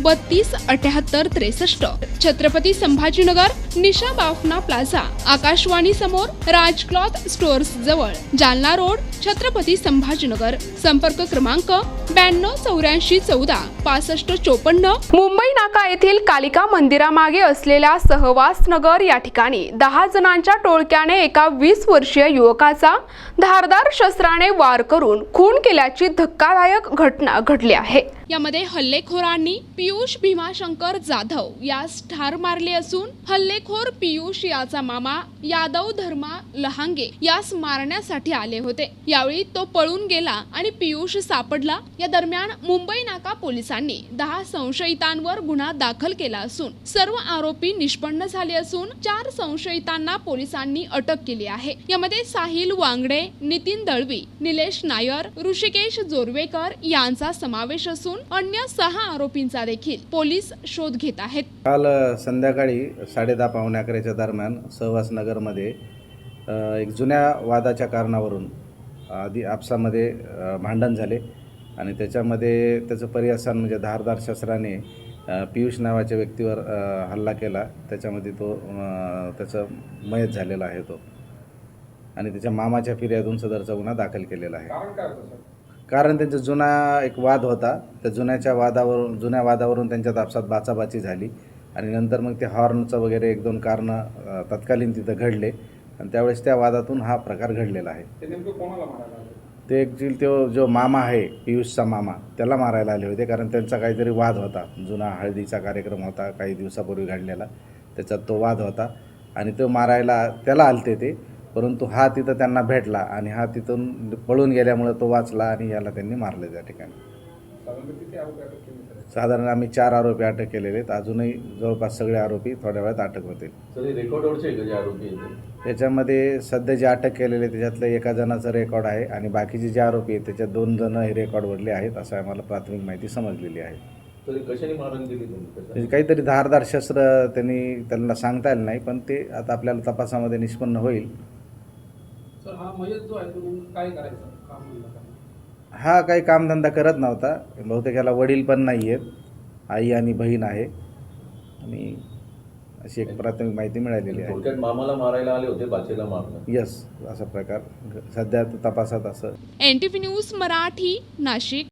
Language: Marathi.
बत्तीस अठ्याहत्तर त्रेसष्ट. छत्रपती संभाजीनगर निशा बाफना प्लाझा. आकाशवाणी समोर राज क्लॉथ स्टोअर्स जवळ. जालना रोड छत्रपती संभाजीनगर. संपर्क क्रमांक ब्याण्णव चौऱ्याऐंशी चौदा पासष्ट चोपन्न. मुंबई नाका येथील कालिका मंदिरामागे असलेल्या सहवास नगर या ठिकाणी दहा जणांच्या टोळक्याने एका वीस वर्षीय युवकाचा धारदार शस्त्राने वार करून खून केल्याची धक्कादायक घटना घडली आहे. यामध्ये हल्लेखोरांनी पियुष भीमाशंकर जाधव यास ठार मारले असून हल्लेखोर पियुष याचा मामा यादव धर्मा लहांगे यास मारण्यासाठी आले होते. यावेळी तो पळून गेला आणि पियुष सापडला. या दरम्यान मुंबई नाका पोलिसांनी दहा संशयितांवर गुन्हा दाखल केला असून सर्व आरोपी निष्पन्न झाले असून चार संशयितांना पोलिसांनी अटक केली आहे. यामध्ये साहिल वांगडे नितीन दळवी निलेश नायर ऋषिकेश जोरवेकर यांचा समावेश असून अन्य सहा आरोपींचा देखील पोलीस शोध घेत आहेत. काल संध्याकाळी साडेदहा पावणे अकराच्या दरम्यान सहवास नगरमध्ये एक जुन्या वादाच्या कारणावरून आधी आपसामध्ये भांडण झाले आणि त्याच्यामध्ये त्याचं पर्यासन म्हणजे धारदार शस्त्राने पियुष नावाच्या व्यक्तीवर हल्ला केला. त्याच्यामध्ये तो त्याचं मयत झालेला आहे तो. आणि त्याच्या मामाच्या फिर्यादून सदरचा गुन्हा दाखल केलेला आहे. कारण त्यांचा जुना एक वाद होता. त्या जुन्याच्या वादावरून जुन्या वादावरून त्यांच्यात आपसात बाचाबाची झाली. आणि नंतर मग ते हॉर्नचं वगैरे एक दोन कारणं तत्कालीन तिथं घडले. आणि त्यावेळेस त्या वादातून हा प्रकार घडलेला आहे. ते ॲक्च्युली तो जो मामा आहे पियुषचा मामा त्याला मारायला आले होते. कारण त्यांचा काहीतरी वाद होता. जुना हळदीचा कार्यक्रम होता काही दिवसापूर्वी घडलेला. त्याच्यात तो वाद होता. आणि तो मारायला त्याला आलते ते. परंतु हा तिथं त्यांना भेटला आणि हा तिथून पळून गेल्यामुळे तो वाचला आणि याला त्यांनी मारलं त्या ठिकाणी. साधारण आम्ही चार आरोपी अटक केलेले आहेत. अजूनही जवळपास सगळे आरोपी थोड्या वेळात अटक होतील. त्याच्यामध्ये सध्या जे अटक केलेले त्याच्यातलं एका जणाचं रेकॉर्ड आहे आणि बाकीचे जे आरोपी आहेत त्याच्यात दोन जण हे रेकॉर्डवरले आहेत असं आम्हाला प्राथमिक माहिती समजलेली आहे. काहीतरी धारदार शस्त्र त्यांनी त्यांना सांगता आलं नाही पण ते आता आपल्याला तपासामध्ये निष्पन्न होईल. सर हा मयत जो आहे तो नेमकं काय करायचं? काम म्हणलं का हा काही कामधंदा करत नव्हता. बहुतेक याला वडील पण नाही आहेत आई आणि बहीण आहे. आणि अशी एक प्राथमिक माहिती मिळालेली आहे. थोडक्यात मामाला मारायला आले होते बाचेला मारणं यस असा प्रकार. सध्या तपासात असं. N T news Marathi Nashik.